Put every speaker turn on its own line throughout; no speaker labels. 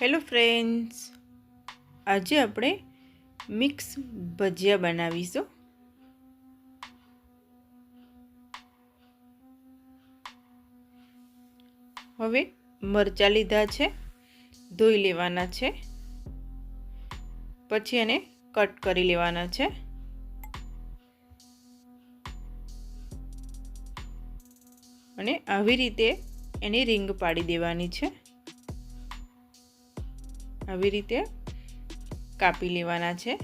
Hello friends આજે આપણે mix ભજીયા બનાવીશું. હવે મરચાં લીધા છે, ધોઈ લેવાના છે, પછી એને કટ કરી લેવાના છે. અને આવી રીતે એની રીંગ પાડી દેવાની છે. આવી રીતે કાપી લેવાના છે.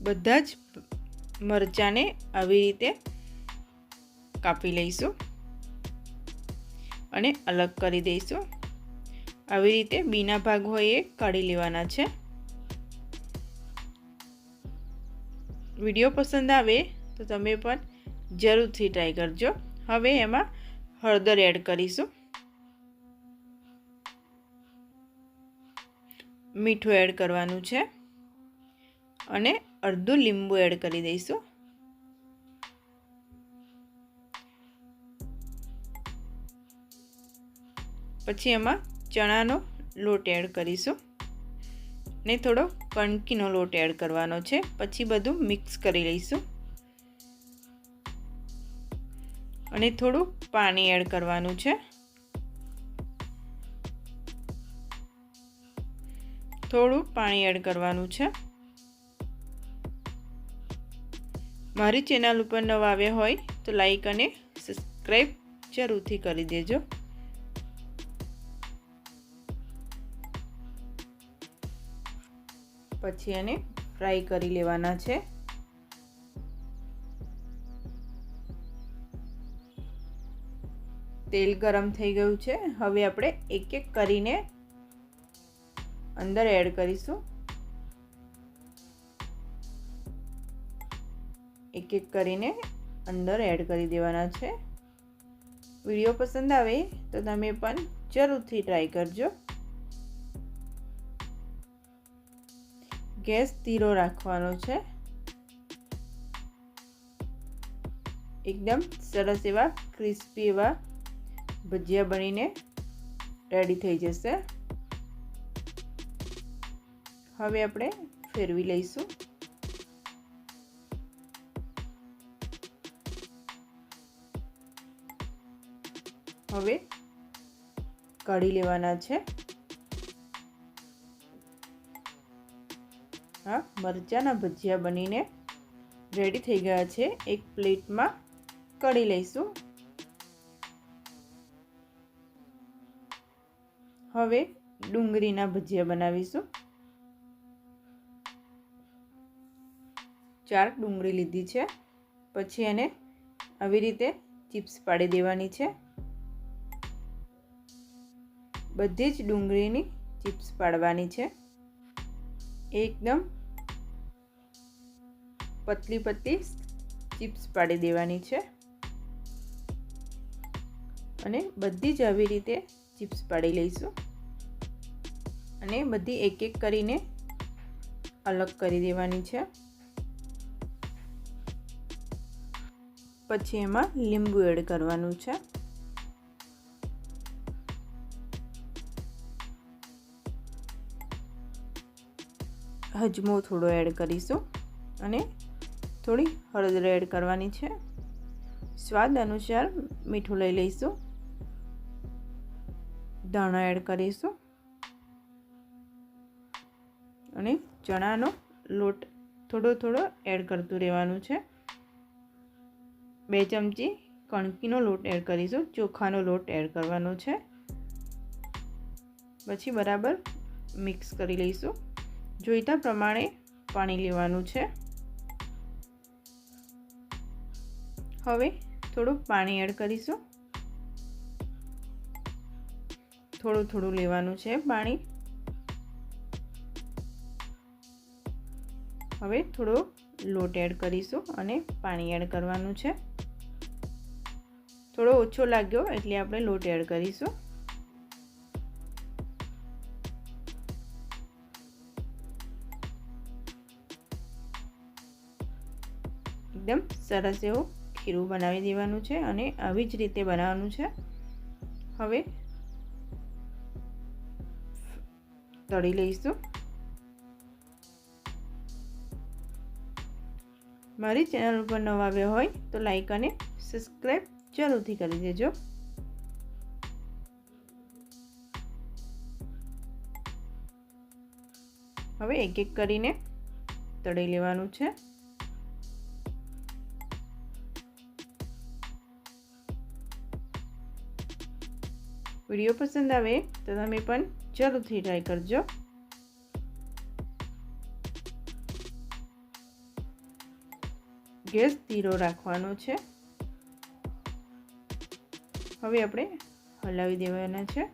બધા જ મરચાંને આવી રીતે કાપી લઈશું અને અલગ કરી દઈશું. આવી રીતે બીના ભાગ હોય એ કાઢી લેવાના છે. વીડિયો પસંદ આવે તો તમે પણ જરૂરથી ટ્રાય કરજો. હવે એમાં હળદર એડ કરીશું. મીઠું એડ કરવાનું છે. અને અડધું લીંબુ એડ કરી દઈશું. પછી એમાં ચણાનો લોટ એડ કરીશું. ને થોડો કણકીનો લોટ એડ કરવાનો છે. પછી બધું મિક્સ કરી લઈશું. અને થોડું પાણી એડ કરવાનું છે. થોડું પાણી એડ કરવાનું છે. મારી ચેનલ ઉપર નવા આવ્યા હોય તો લાઈક અને સબસ્ક્રાઈબ જરૂરથી કરી દેજો. પછી એને ફ્રાય કરી લેવાના છે. તેલ ગરમ થઈ ગયું છે. હવે આપણે એક એક કરીને અંદર એડ કરીશું. એક એક કરીને અંદર એડ કરી દેવાના છે. વીડિયો પસંદ આવે તો તમે પણ જરૂરથી ટ્રાય કરજો. ગેસ ધીરો રાખવાનો છે. એકદમ સરસ એવા ક્રિસ્પી એવા ભજીયા બનીને રેડી થઈ જશે. હવે આપણે ફેરવી લઈશું. હવે કાઢી લેવાના છે. હા, મરચાંના ભજીયા બનીને રેડી થઈ ગયા છે. એક પ્લેટમાં કઢી લઈશું. હવે ડુંગળીના ભજીયા બનાવીશું. ચાર ડુંગળી લીધી છે. પછી એને આવી રીતે ચિપ્સ પાડી દેવાની છે. બધી જ ડુંગળીની ચિપ્સ પાડવાની છે. એકદમ પતલી પતલી ચિપ્સ પાડી દેવાની છે. અને બધી જ આવી રીતે ચિપ્સ પાડી લઈશું. અને બધી એક એક કરીને અલગ કરી દેવાની છે. પછી એમાં લીંબુ એડ કરવાનું છે. હજમો થોડો એડ કરીશું અને થોડી હળદર એડ કરવાની છે. સ્વાદ અનુસાર મીઠું લઈ લઈશું. ધાણા એડ કરીશું. અને ચણાનો લોટ થોડો થોડો એડ કરતું રહેવાનું છે. બે ચમચી કણકીનો લોટ એડ કરીશું. ચોખાનો લોટ એડ કરવાનો છે. પછી બરાબર મિક્સ કરી લઈશું. જોઈતા પ્રમાણે પાણી લેવાનું છે. હવે થોડું પાણી એડ કરીશું. થોડું થોડું લેવાનું છે પાણી. હવે થોડો લોટ એડ કરીશું અને પાણી એડ કરવાનું છે. થોડો ઓછો લાગ્યો એટલે આપણે લોટ એડ કરીશું. એકદમ સરસ એવું ખીરું બનાવી દેવાનું છે અને આવી જ રીતે બનાવવાનું છે. હવે તળી લઈશું મારી ચેનલ ઉપર નવા આવ્યા હોય તો લાઈક અને સબસ્ક્રાઈબ જરૂરથી કરી દેજો હવે એક એક કરીને તળી લેવાનું છે વીડિયો પસંદ આવે તો તમે પણ જરૂરથી ટ્રાય કરજો. ગેસ ધીરો રાખવાનો છે. હવે આપણે હલાવી દેવાના છે.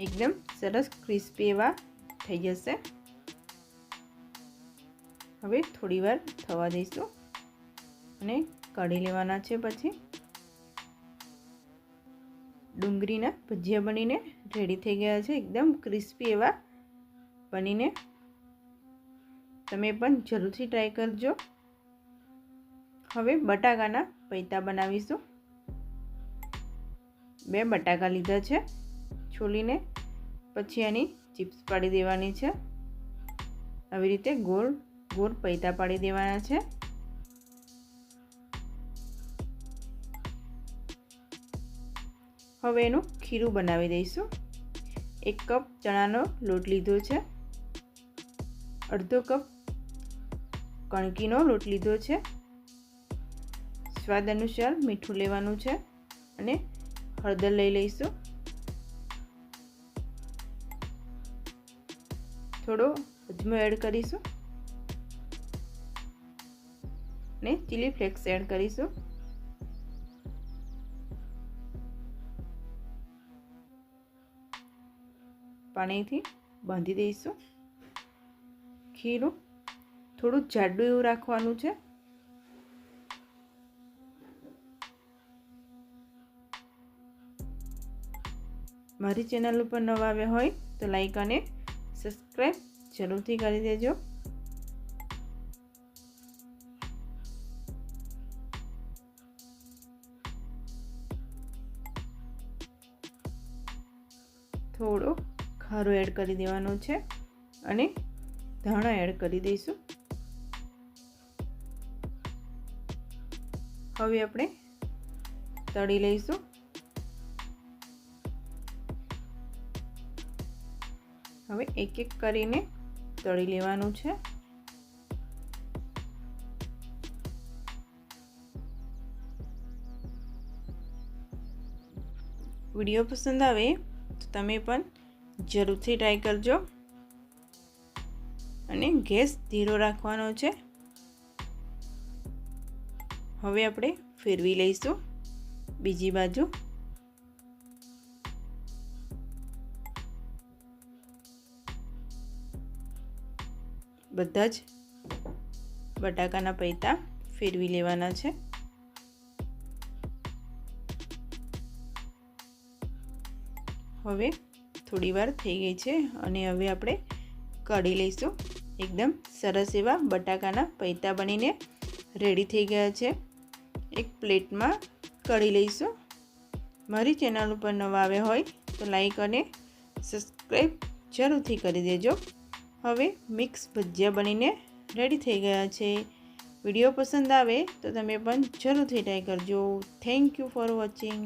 એકદમ સરસ ક્રિસ્પી એવા થઈ જશે. હવે થોડી વાર થવા દઈશું. અને કાઢી લેવાના છે પછી. ડુંગળીના ભજીયા બનીને રેડી થઈ ગયા છે. એકદમ ક્રિસ્પી એવા બનીને. તમે પણ જરૂરથી ટ્રાય કરજો. હવે બટાકાના પૈતા બનાવીશું. બે બટાકા લીધા છે. છોલીને પછી એની ચિપ્સ પાડી દેવાની છે. આવી રીતે ગોળ ગોળ પૈતા પાડી દેવાના છે. હવે એનું ખીરું બનાવી દઈશું. એક કપ ચણાનો લોટ લીધો છે. અડધો કપ કણકીનો લોટ લીધો છે. સ્વાદ અનુસાર મીઠું લેવાનું છે અને હળદર લઈ લઈશું. થોડો અજમો એડ કરીશું. ને ચીલી ફ્લેક્સ એડ કરીશું. પાણીથી બાંધી દઈશું. ખીરું થોડું જાડું એવું રાખવાનું છે. મારી ચેનલ ઉપર નવા આવ્યા હોય તો લાઈક અને સબસ્ક્રાઈબ જરૂરથી કરી દેજો. થોડો ખારો એડ કરી દેવાનો છે અને ધાણા એડ કરી દઈશું. હવે આપણે તળી લઈશું. હવે એક એક કરીને તળી લેવાનું છે. વીડિયો પસંદ આવે તો તમે પણ જરૂરથી ટ્રાય કરજો. અને ગેસ ધીરો રાખવાનો છે. હવે આપણે ફેરવી લઈશું. બીજી બાજુ. બધા જ બટાકાના પૈતા ફેરવી લેવાના છે. હવે થોડી વાર થઈ ગઈ છે અને હવે આપણે કાઢી લઈશું. એકદમ સરસ એવા બટાકાના પૈતા બનીને રેડી થઈ ગયા છે. એક પ્લેટમાં કાઢી લઈશું. મારી ચેનલ ઉપર નવા આવ્યા હોય તો લાઈક અને સબસ્ક્રાઈબ જરૂરથી કરી દેજો. હવે મિક્સ ભજીયા બનીને રેડી થઈ ગયા છે. વીડિયો પસંદ આવે તો તમે પણ જરૂરથી ટ્રાય કરજો. Thank you for watching